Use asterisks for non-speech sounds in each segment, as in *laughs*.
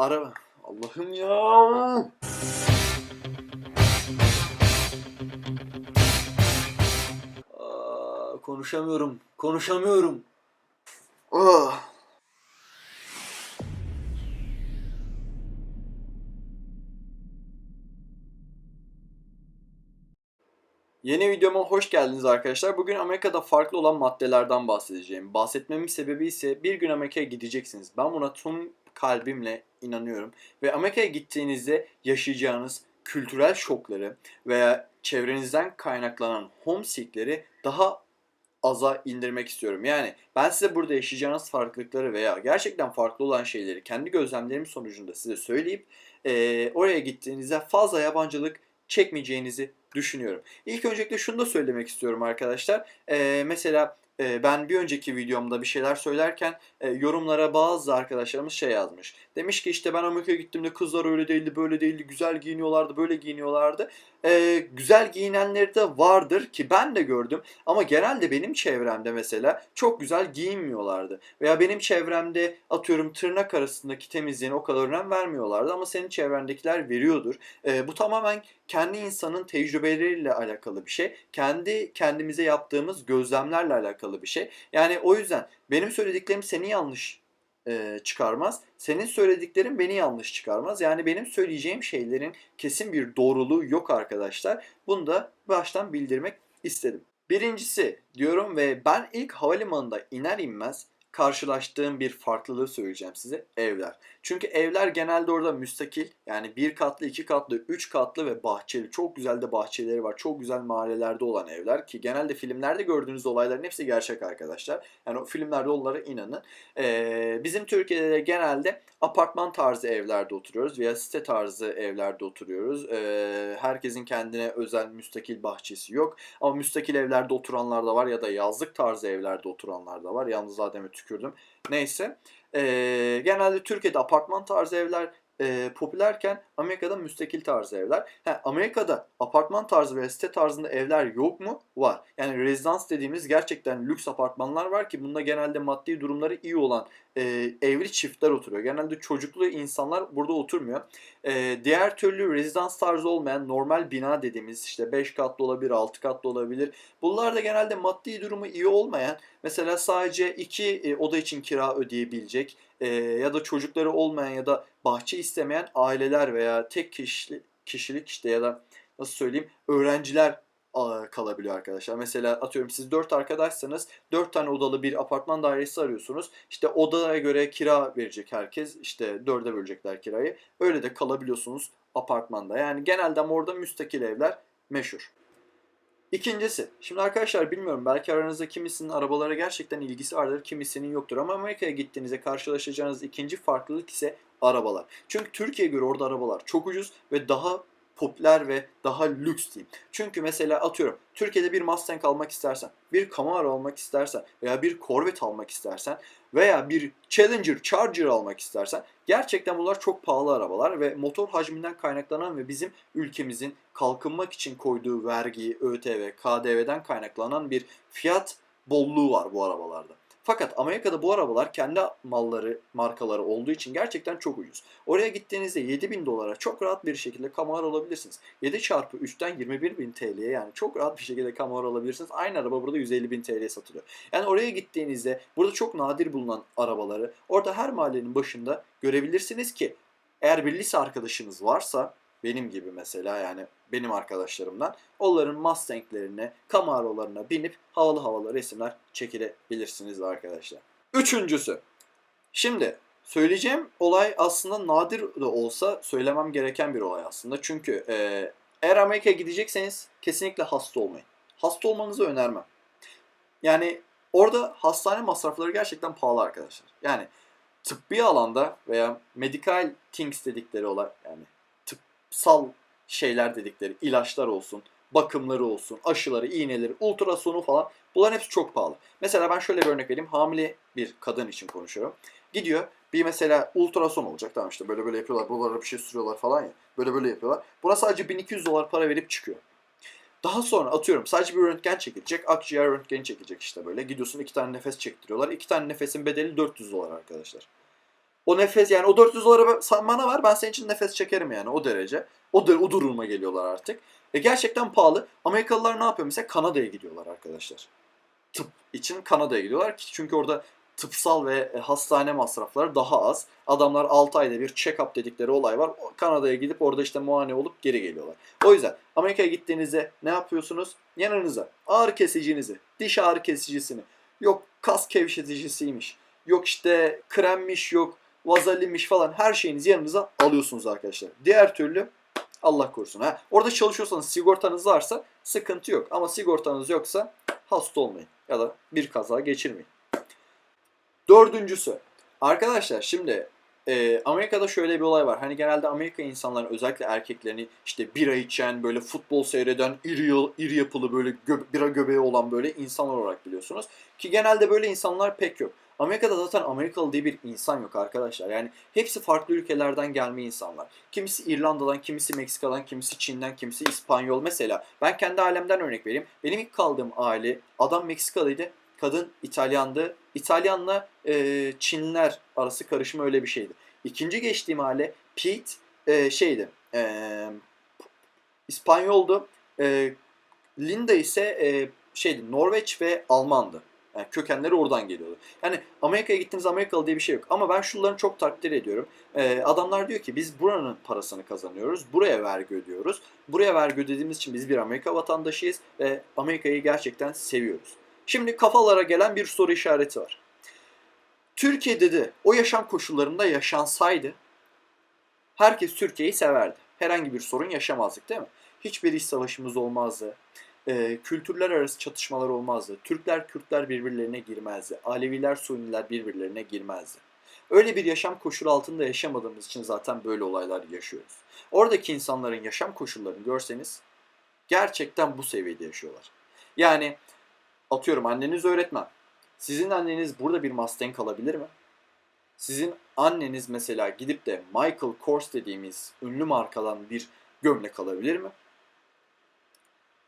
Ara... Allah'ım ya. Aa, konuşamıyorum. Konuşamıyorum. Ah. Yeni videoma hoş geldiniz arkadaşlar. Bugün Amerika'da farklı olan maddelerden bahsedeceğim. Bahsetmemin sebebi ise bir gün Amerika'ya gideceksiniz. Ben buna tüm kalbimle inanıyorum. Ve Amerika'ya gittiğinizde yaşayacağınız kültürel şokları veya çevrenizden kaynaklanan homesickleri daha aza indirmek istiyorum. Yani ben size burada yaşayacağınız farklılıkları veya gerçekten farklı olan şeyleri kendi gözlemlerim sonucunda size söyleyip eee, oraya gittiğinizde fazla yabancılık çekmeyeceğinizi düşünüyorum. İlk öncelikle şunu da söylemek istiyorum arkadaşlar. Eee, mesela ben bir önceki videomda bir şeyler söylerken yorumlara bazı arkadaşlarımız şey yazmış. Demiş ki işte ben Amerika'ya gittiğimde kızlar öyle değildi, böyle değildi, güzel giyiniyorlardı, böyle giyiniyorlardı. Güzel giyinenleri de vardır ki ben de gördüm. Ama genelde benim çevremde mesela çok güzel giyinmiyorlardı. Veya benim çevremde atıyorum tırnak arasındaki temizliğine o kadar önem vermiyorlardı. Ama senin çevrendekiler veriyordur. Bu tamamen kendi insanın tecrübeleriyle alakalı bir şey. Kendi kendimize yaptığımız gözlemlerle alakalı bir şey. Yani o yüzden benim söylediklerim seni yanlış e, çıkarmaz. Senin söylediklerin beni yanlış çıkarmaz. Yani benim söyleyeceğim şeylerin kesin bir doğruluğu yok arkadaşlar. Bunu da baştan bildirmek istedim. Birincisi diyorum ve ben ilk havalimanında iner inmez karşılaştığım bir farklılığı söyleyeceğim size. Evler. Çünkü evler genelde orada müstakil. Yani bir katlı, iki katlı, üç katlı ve bahçeli. Çok güzel de bahçeleri var. Çok güzel mahallelerde olan evler. Ki genelde filmlerde gördüğünüz olayların hepsi gerçek arkadaşlar. Yani o filmlerde onlara inanın. Ee, bizim Türkiye'de de genelde apartman tarzı evlerde oturuyoruz veya site tarzı evlerde oturuyoruz. Ee, herkesin kendine özel müstakil bahçesi yok. Ama müstakil evlerde oturanlar da var ya da yazlık tarzı evlerde oturanlar da var. Yalnız Adem'e tükürdüm. Neyse. Ee, genelde Türkiye'de tarzı evler e, popülerken Amerika'da müstakil tarzı evler. Ha, Amerika'da apartman tarzı ve site tarzında evler yok mu? Var. Yani rezidans dediğimiz gerçekten lüks apartmanlar var ki bunda genelde maddi durumları iyi olan e, evli çiftler oturuyor. Genelde çocuklu insanlar burada oturmuyor. E, diğer türlü rezidans tarzı olmayan normal bina dediğimiz işte 5 katlı olabilir, 6 katlı olabilir. Bunlar da genelde maddi durumu iyi olmayan mesela sadece 2 oda için kira ödeyebilecek e, ya da çocukları olmayan ya da bahçe istemeyen aileler veya tek kişilik, kişilik işte ya da nasıl söyleyeyim öğrenciler kalabiliyor arkadaşlar. Mesela atıyorum siz 4 arkadaşsanız 4 tane odalı bir apartman dairesi arıyorsunuz. İşte odaya göre kira verecek herkes. İşte 4'e bölecekler kirayı. Öyle de kalabiliyorsunuz apartmanda. Yani genelde orada müstakil evler meşhur. İkincisi, şimdi arkadaşlar bilmiyorum belki aranızda kimisinin arabalara gerçekten ilgisi vardır, kimisinin yoktur. Ama Amerika'ya gittiğinizde karşılaşacağınız ikinci farklılık ise arabalar. Çünkü Türkiye'ye göre orada arabalar çok ucuz ve daha popüler ve daha lüks diyeyim. Çünkü mesela atıyorum Türkiye'de bir Mustang almak istersen, bir Camaro almak istersen veya bir Corvette almak istersen veya bir Challenger, Charger almak istersen gerçekten bunlar çok pahalı arabalar ve motor hacminden kaynaklanan ve bizim ülkemizin kalkınmak için koyduğu vergi, ÖTV, KDV'den kaynaklanan bir fiyat bolluğu var bu arabalarda. Fakat Amerika'da bu arabalar kendi malları, markaları olduğu için gerçekten çok ucuz. Oraya gittiğinizde 7000 dolara çok rahat bir şekilde Camaro alabilirsiniz. 7 çarpı 3'ten 21.000 TL'ye yani çok rahat bir şekilde Camaro alabilirsiniz. Aynı araba burada 150.000 TL'ye satılıyor. Yani oraya gittiğinizde burada çok nadir bulunan arabaları orada her mahallenin başında görebilirsiniz ki eğer bir lise arkadaşınız varsa benim gibi mesela yani benim arkadaşlarımdan onların Mustang'lerine, Camaro'larına binip havalı havalı resimler çekilebilirsiniz arkadaşlar. Üçüncüsü. Şimdi söyleyeceğim olay aslında nadir de olsa söylemem gereken bir olay aslında. Çünkü e, eğer Amerika'ya gidecekseniz kesinlikle hasta olmayın. Hasta olmanızı önermem. Yani orada hastane masrafları gerçekten pahalı arkadaşlar. Yani tıbbi alanda veya medical things dedikleri olay yani tıpsal şeyler dedikleri ilaçlar olsun, bakımları olsun, aşıları, iğneleri, ultrasonu falan bunların hepsi çok pahalı. Mesela ben şöyle bir örnek vereyim. Hamile bir kadın için konuşuyorum. Gidiyor bir mesela ultrason olacak. Tamam işte böyle böyle yapıyorlar. Buralara bir şey sürüyorlar falan ya. Böyle böyle yapıyorlar. Buna sadece 1200 dolar para verip çıkıyor. Daha sonra atıyorum sadece bir röntgen çekilecek. Akciğer röntgeni çekilecek işte böyle. Gidiyorsun iki tane nefes çektiriyorlar. İki tane nefesin bedeli 400 dolar arkadaşlar. O nefes yani o 400 doları ben- sen bana ver ben senin için nefes çekerim yani o derece. O, da, o duruma geliyorlar artık. E gerçekten pahalı. Amerikalılar ne yapıyor? Mesela Kanada'ya gidiyorlar arkadaşlar. Tıp için Kanada'ya gidiyorlar ki çünkü orada tıpsal ve e, hastane masrafları daha az. Adamlar 6 ayda bir check-up dedikleri olay var. Kanada'ya gidip orada işte muayene olup geri geliyorlar. O yüzden Amerika'ya gittiğinizde ne yapıyorsunuz? Yanınıza ağrı kesicinizi, diş ağrı kesicisini, yok kas gevşeticisiymiş, yok işte kremmiş, yok vazalinmiş falan her şeyinizi yanınıza alıyorsunuz arkadaşlar. Diğer türlü Allah korusun. Ha, orada çalışıyorsanız sigortanız varsa sıkıntı yok. Ama sigortanız yoksa hasta olmayın ya da bir kaza geçirmeyin. Dördüncüsü. Arkadaşlar şimdi e, Amerika'da şöyle bir olay var. Hani genelde Amerika insanların özellikle erkeklerini işte bira içen, böyle futbol seyreden, iri, iri yapılı böyle gö- bira göbeği olan böyle insanlar olarak biliyorsunuz. Ki genelde böyle insanlar pek yok. Amerika'da zaten Amerikalı diye bir insan yok arkadaşlar. Yani hepsi farklı ülkelerden gelme insanlar. Kimisi İrlanda'dan, kimisi Meksika'dan, kimisi Çin'den, kimisi İspanyol. Mesela ben kendi ailemden örnek vereyim. Benim ilk kaldığım aile adam Meksikalıydı, kadın İtalyandı. İtalyanla e, Çinliler arası karışımı öyle bir şeydi. İkinci geçtiğim aile Pete e, şeydi. E, İspanyoldu. E, Linda ise e, şeydi Norveç ve Almandı. Yani kökenleri oradan geliyordu. Yani Amerika'ya gittiniz Amerikalı diye bir şey yok. Ama ben şunları çok takdir ediyorum. Ee, adamlar diyor ki biz buranın parasını kazanıyoruz. Buraya vergi ödüyoruz. Buraya vergi ödediğimiz için biz bir Amerika vatandaşıyız ve Amerika'yı gerçekten seviyoruz. Şimdi kafalara gelen bir soru işareti var. Türkiye'de de o yaşam koşullarında yaşansaydı herkes Türkiye'yi severdi. Herhangi bir sorun yaşamazdık değil mi? Hiçbir iş savaşımız olmazdı. Ee, kültürler arası çatışmalar olmazdı. Türkler Kürtler birbirlerine girmezdi. Aleviler Suniler birbirlerine girmezdi. Öyle bir yaşam koşulu altında yaşamadığımız için zaten böyle olaylar yaşıyoruz. Oradaki insanların yaşam koşullarını görseniz gerçekten bu seviyede yaşıyorlar. Yani atıyorum anneniz öğretmen. Sizin anneniz burada bir Mustang alabilir mi? Sizin anneniz mesela gidip de Michael Kors dediğimiz ünlü markadan bir gömlek alabilir mi?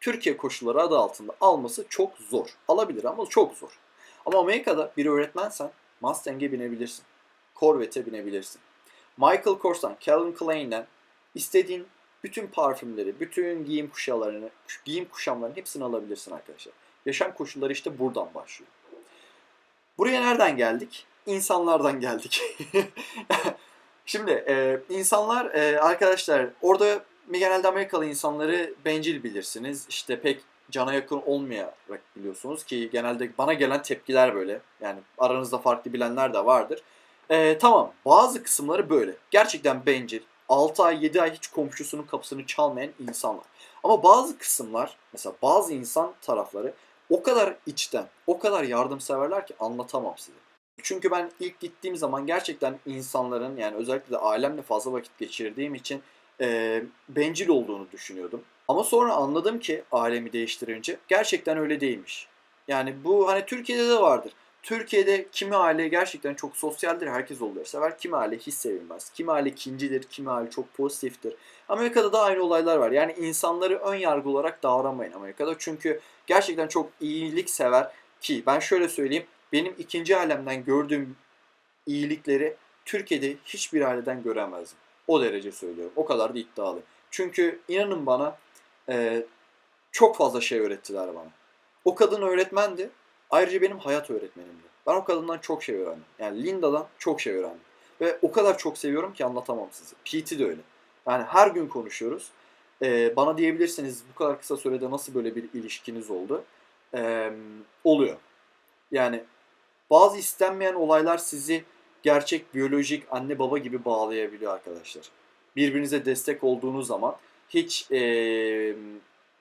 Türkiye koşulları adı altında alması çok zor. Alabilir ama çok zor. Ama Amerika'da bir öğretmensen Mustang'e binebilirsin. Corvette'e binebilirsin. Michael Kors'tan, Calvin Klein'den istediğin bütün parfümleri, bütün giyim kuşalarını, giyim kuşamlarının hepsini alabilirsin arkadaşlar. Yaşam koşulları işte buradan başlıyor. Buraya nereden geldik? İnsanlardan geldik. *laughs* Şimdi e, insanlar e, arkadaşlar orada genelde Amerikalı insanları bencil bilirsiniz. İşte pek cana yakın olmayarak biliyorsunuz ki genelde bana gelen tepkiler böyle. Yani aranızda farklı bilenler de vardır. E, tamam bazı kısımları böyle. Gerçekten bencil. 6 ay 7 ay hiç komşusunun kapısını çalmayan insanlar. Ama bazı kısımlar mesela bazı insan tarafları o kadar içten, o kadar yardımseverler ki anlatamam size. Çünkü ben ilk gittiğim zaman gerçekten insanların yani özellikle de ailemle fazla vakit geçirdiğim için e, bencil olduğunu düşünüyordum. Ama sonra anladım ki ailemi değiştirince gerçekten öyle değilmiş. Yani bu hani Türkiye'de de vardır. Türkiye'de kimi aile gerçekten çok sosyaldir, herkes onları sever. Kimi aile hiç sevilmez. Kimi aile ikincidir, kimi aile çok pozitiftir. Amerika'da da aynı olaylar var. Yani insanları ön yargı olarak davranmayın Amerika'da. Çünkü gerçekten çok iyilik sever ki ben şöyle söyleyeyim. Benim ikinci alemden gördüğüm iyilikleri Türkiye'de hiçbir aileden göremezdim. O derece söylüyorum. O kadar da iddialı. Çünkü inanın bana e, çok fazla şey öğrettiler bana. O kadın öğretmendi. Ayrıca benim hayat öğretmenimdi. Ben o kadından çok şey öğrendim. Yani Linda'dan çok şey öğrendim. Ve o kadar çok seviyorum ki anlatamam size. Pete de öyle. Yani her gün konuşuyoruz. Ee, bana diyebilirsiniz bu kadar kısa sürede nasıl böyle bir ilişkiniz oldu? Ee, oluyor. Yani bazı istenmeyen olaylar sizi gerçek biyolojik anne baba gibi bağlayabiliyor arkadaşlar. Birbirinize destek olduğunuz zaman hiç ee,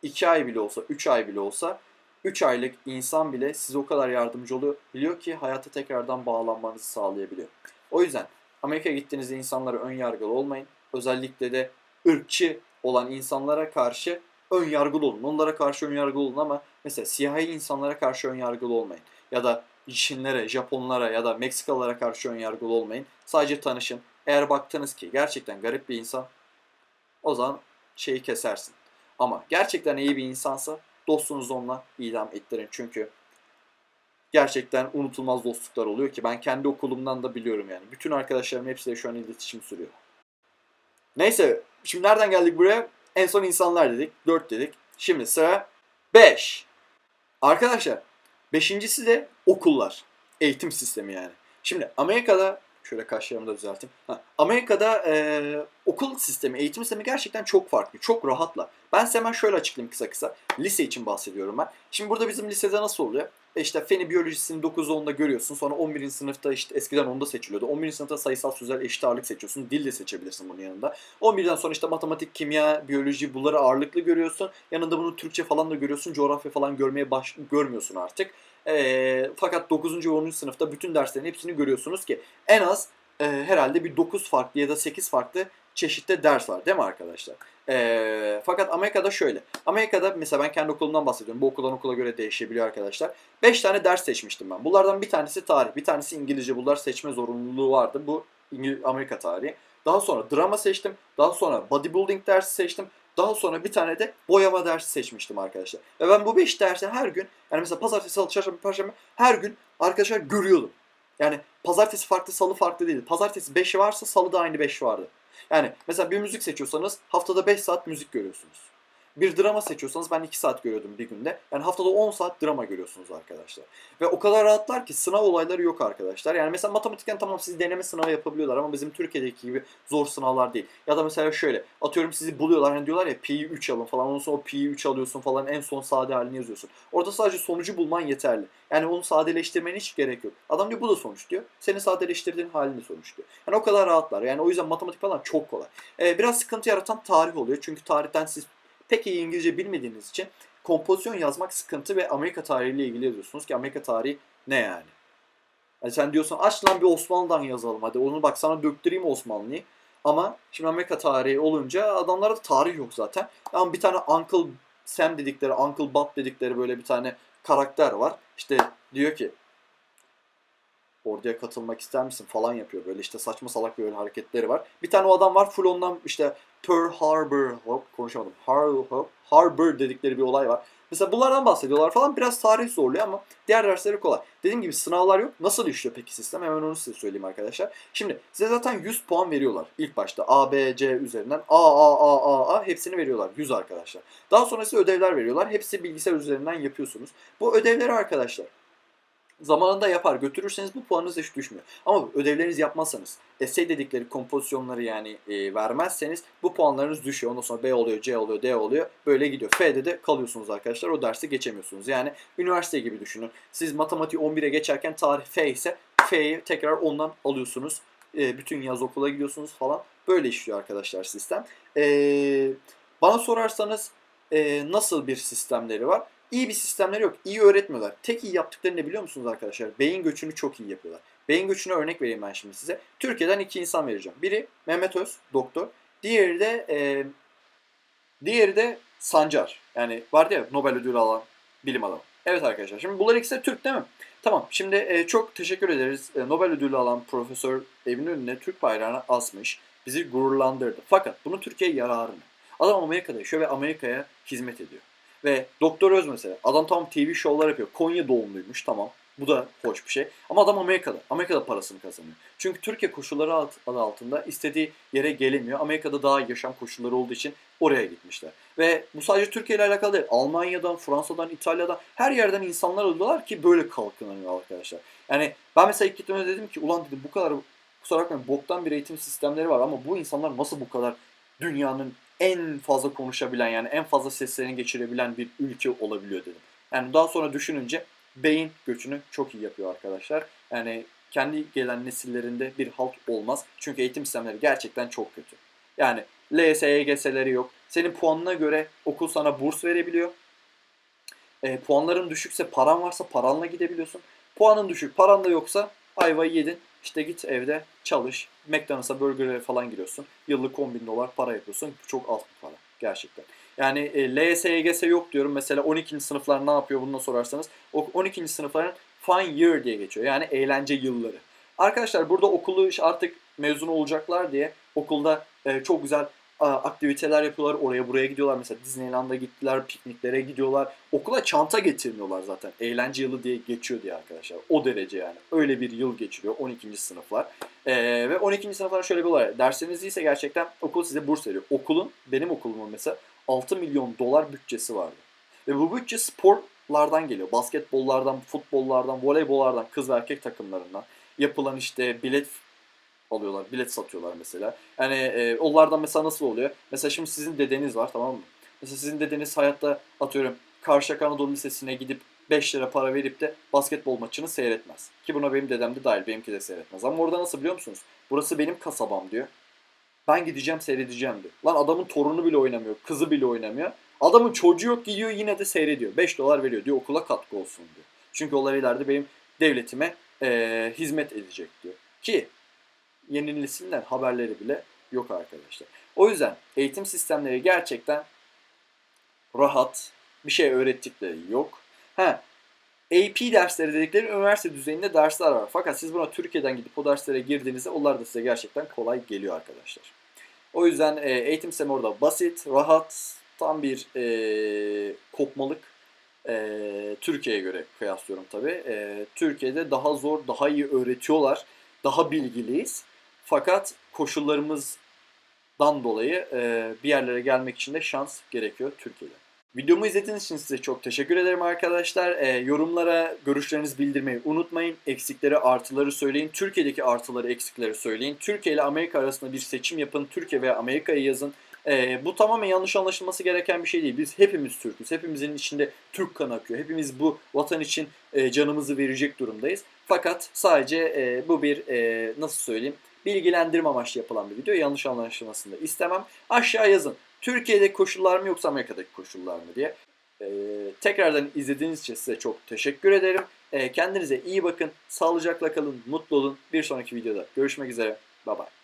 iki ay bile olsa, üç ay bile olsa 3 aylık insan bile size o kadar yardımcı oluyor. Biliyor ki hayata tekrardan bağlanmanızı sağlayabiliyor. O yüzden Amerika'ya gittiğinizde insanlara ön yargılı olmayın. Özellikle de ırkçı olan insanlara karşı ön yargılı olun. Onlara karşı ön yargılı olun ama mesela siyahi insanlara karşı ön yargılı olmayın. Ya da Çinlere, Japonlara ya da Meksikalılara karşı ön yargılı olmayın. Sadece tanışın. Eğer baktınız ki gerçekten garip bir insan o zaman şeyi kesersin. Ama gerçekten iyi bir insansa dostunuzu onunla idam ettirin. Çünkü gerçekten unutulmaz dostluklar oluyor ki ben kendi okulumdan da biliyorum yani. Bütün arkadaşlarım hepsiyle şu an iletişim sürüyor. Neyse şimdi nereden geldik buraya? En son insanlar dedik. 4 dedik. Şimdi sıra 5. Arkadaşlar beşincisi de okullar. Eğitim sistemi yani. Şimdi Amerika'da şöyle kaşlarımı da düzelteyim. Ha, Amerika'da e, okul sistemi, eğitim sistemi gerçekten çok farklı. Çok rahatlar. Ben size hemen şöyle açıklayayım kısa kısa. Lise için bahsediyorum ben. Şimdi burada bizim lisede nasıl oluyor? E işte feni biyolojisini 9 10'da görüyorsun. Sonra 11. sınıfta işte eskiden 10'da seçiliyordu. 11. sınıfta sayısal sözel eşit ağırlık seçiyorsun. Dil de seçebilirsin bunun yanında. 11'den sonra işte matematik, kimya, biyoloji bunları ağırlıklı görüyorsun. Yanında bunu Türkçe falan da görüyorsun. Coğrafya falan görmeye baş görmüyorsun artık. E, fakat 9. ve 10. sınıfta bütün derslerin hepsini görüyorsunuz ki en az e, herhalde bir 9 farklı ya da 8 farklı çeşitli ders var değil mi arkadaşlar? E, fakat Amerika'da şöyle. Amerika'da mesela ben kendi okulumdan bahsediyorum. Bu okuldan okula göre değişebiliyor arkadaşlar. 5 tane ders seçmiştim ben. Bunlardan bir tanesi tarih, bir tanesi İngilizce. Bunlar seçme zorunluluğu vardı. Bu Amerika tarihi. Daha sonra drama seçtim. Daha sonra bodybuilding dersi seçtim. Daha sonra bir tane de boyama dersi seçmiştim arkadaşlar. Ve ben bu 5 dersi her gün yani mesela pazartesi, salı, çarşamba, perşembe her gün arkadaşlar görüyordum. Yani pazartesi farklı, salı farklı değil. Pazartesi 5 varsa salı da aynı 5 vardı. Yani mesela bir müzik seçiyorsanız haftada 5 saat müzik görüyorsunuz. Bir drama seçiyorsanız ben 2 saat görüyordum bir günde. Yani haftada 10 saat drama görüyorsunuz arkadaşlar. Ve o kadar rahatlar ki sınav olayları yok arkadaşlar. Yani mesela matematikten tamam siz deneme sınavı yapabiliyorlar ama bizim Türkiye'deki gibi zor sınavlar değil. Ya da mesela şöyle atıyorum sizi buluyorlar hani diyorlar ya pi'yi 3 alın falan ondan sonra pi'yi 3 alıyorsun falan en son sade halini yazıyorsun. Orada sadece sonucu bulman yeterli. Yani onu sadeleştirmene hiç gerek yok. Adam diyor bu da sonuç diyor. Senin sadeleştirdiğin halini sonuç diyor. Yani o kadar rahatlar. Yani o yüzden matematik falan çok kolay. Ee, biraz sıkıntı yaratan tarih oluyor. Çünkü tarihten siz pek iyi İngilizce bilmediğiniz için kompozisyon yazmak sıkıntı ve Amerika tarihiyle ilgili yazıyorsunuz ki Amerika tarihi ne yani? yani sen diyorsun aç lan bir Osmanlı'dan yazalım hadi onu bak sana döktüreyim Osmanlı'yı. Ama şimdi Amerika tarihi olunca adamlarda tarih yok zaten. Ama bir tane Uncle Sam dedikleri, Uncle Bob dedikleri böyle bir tane karakter var. İşte diyor ki orduya katılmak ister misin falan yapıyor. Böyle işte saçma salak böyle hareketleri var. Bir tane o adam var full ondan işte Pearl Harbor hop konuşamadım. Har hop, Harbor dedikleri bir olay var. Mesela bunlardan bahsediyorlar falan biraz tarih zorluyor ama diğer dersleri kolay. Dediğim gibi sınavlar yok. Nasıl işliyor peki sistem? Hemen onu size söyleyeyim arkadaşlar. Şimdi size zaten 100 puan veriyorlar ilk başta. A, B, C üzerinden. A, A, A, A, A hepsini veriyorlar. 100 arkadaşlar. Daha sonra size ödevler veriyorlar. Hepsi bilgisayar üzerinden yapıyorsunuz. Bu ödevleri arkadaşlar zamanında yapar götürürseniz bu puanınız hiç düşmüyor. Ama ödevlerinizi yapmazsanız, essay dedikleri kompozisyonları yani e, vermezseniz bu puanlarınız düşüyor. Ondan sonra B oluyor, C oluyor, D oluyor. Böyle gidiyor. F'de de kalıyorsunuz arkadaşlar. O dersi geçemiyorsunuz. Yani üniversite gibi düşünün. Siz matematik 11'e geçerken tarih F ise F'yi tekrar ondan alıyorsunuz. E, bütün yaz okula gidiyorsunuz falan. Böyle işliyor arkadaşlar sistem. E, bana sorarsanız e, nasıl bir sistemleri var? İyi bir sistemleri yok. İyi öğretmiyorlar. Tek iyi yaptıkları ne biliyor musunuz arkadaşlar? Beyin göçünü çok iyi yapıyorlar. Beyin göçüne örnek vereyim ben şimdi size. Türkiye'den iki insan vereceğim. Biri Mehmet Öz, doktor. Diğeri de e, diğeri de Sancar. Yani vardı ya Nobel ödülü alan bilim adamı. Evet arkadaşlar. Şimdi bunlar ikisi de Türk değil mi? Tamam. Şimdi e, çok teşekkür ederiz. E, Nobel ödülü alan profesör evinin önüne Türk bayrağını asmış. Bizi gururlandırdı. Fakat bunu Türkiye'ye yararı ne? Adam Amerika'da yaşıyor ve Amerika'ya hizmet ediyor. Ve Doktor Öz mesela. Adam tam TV şovlar yapıyor. Konya doğumluymuş tamam. Bu da hoş bir şey. Ama adam Amerika'da. Amerika'da parasını kazanıyor. Çünkü Türkiye koşulları adı altında istediği yere gelemiyor. Amerika'da daha yaşam koşulları olduğu için oraya gitmişler. Ve bu sadece Türkiye ile alakalı değil. Almanya'dan, Fransa'dan, İtalya'dan her yerden insanlar alıyorlar ki böyle kalkınıyor arkadaşlar. Yani ben mesela ilk gittiğimde dedim ki ulan dedim bu kadar kusura bakmayın boktan bir eğitim sistemleri var ama bu insanlar nasıl bu kadar dünyanın en fazla konuşabilen yani en fazla seslerini geçirebilen bir ülke olabiliyor dedim. Yani daha sonra düşününce beyin göçünü çok iyi yapıyor arkadaşlar. Yani kendi gelen nesillerinde bir halt olmaz. Çünkü eğitim sistemleri gerçekten çok kötü. Yani LYS, YGS'leri yok. Senin puanına göre okul sana burs verebiliyor. E, puanların düşükse paran varsa paranla gidebiliyorsun. Puanın düşük, paran da yoksa ayvayı yedin. İşte git evde çalış. McDonald's'a burger'e falan giriyorsun. Yıllık 10 bin dolar para yapıyorsun. Çok az bir para gerçekten. Yani e, LYS, YGS yok diyorum. Mesela 12. sınıflar ne yapıyor bunu sorarsanız. O 12. sınıfların fun year diye geçiyor. Yani eğlence yılları. Arkadaşlar burada okulu artık mezun olacaklar diye okulda e, çok güzel aktiviteler yapıyorlar. Oraya buraya gidiyorlar. Mesela Disneyland'a gittiler. Pikniklere gidiyorlar. Okula çanta getirmiyorlar zaten. Eğlence yılı diye geçiyor diye arkadaşlar. O derece yani. Öyle bir yıl geçiriyor 12. sınıflar. Ee, ve 12. sınıflar şöyle bir olay. Dersleriniz iyiyse gerçekten okul size burs veriyor. Okulun, benim okulumun mesela 6 milyon dolar bütçesi vardı. Ve bu bütçe sporlardan geliyor. Basketbollardan, futbollardan, voleybollardan, kız ve erkek takımlarından yapılan işte bilet alıyorlar, bilet satıyorlar mesela. Yani e, onlardan mesela nasıl oluyor? Mesela şimdi sizin dedeniz var tamam mı? Mesela sizin dedeniz hayatta atıyorum Karşıyaka Anadolu Lisesi'ne gidip 5 lira para verip de basketbol maçını seyretmez. Ki buna benim dedem de dahil, benimki de seyretmez. Ama orada nasıl biliyor musunuz? Burası benim kasabam diyor. Ben gideceğim seyredeceğim diyor. Lan adamın torunu bile oynamıyor, kızı bile oynamıyor. Adamın çocuğu yok gidiyor yine de seyrediyor. 5 dolar veriyor diyor okula katkı olsun diyor. Çünkü onlar ileride benim devletime eee, hizmet edecek diyor. Ki yeni nesilden haberleri bile yok arkadaşlar. O yüzden eğitim sistemleri gerçekten rahat, bir şey öğrettikleri yok. Ha, AP dersleri dedikleri üniversite düzeyinde dersler var. Fakat siz buna Türkiye'den gidip o derslere girdiğinizde onlar da size gerçekten kolay geliyor arkadaşlar. O yüzden e, eğitim sistemi orada basit, rahat, tam bir e, kopmalık. E, Türkiye'ye göre kıyaslıyorum tabii. E, Türkiye'de daha zor, daha iyi öğretiyorlar. Daha bilgiliyiz. Fakat koşullarımızdan dolayı e, bir yerlere gelmek için de şans gerekiyor Türkiye'de. Videomu izlediğiniz için size çok teşekkür ederim arkadaşlar. E, yorumlara görüşlerinizi bildirmeyi unutmayın. Eksikleri, artıları söyleyin. Türkiye'deki artıları, eksikleri söyleyin. Türkiye ile Amerika arasında bir seçim yapın. Türkiye veya Amerika'yı yazın. E, bu tamamen yanlış anlaşılması gereken bir şey değil. Biz hepimiz Türk'üz. Hepimizin içinde Türk kanı akıyor. Hepimiz bu vatan için e, canımızı verecek durumdayız. Fakat sadece e, bu bir e, nasıl söyleyeyim bilgilendirme amaçlı yapılan bir video. Yanlış anlaşılmasını da istemem. Aşağı yazın. Türkiye'deki koşullar mı yoksa Amerika'daki koşullar mı diye. Ee, tekrardan izlediğiniz için size çok teşekkür ederim. Ee, kendinize iyi bakın. Sağlıcakla kalın. Mutlu olun. Bir sonraki videoda görüşmek üzere. Bye bye.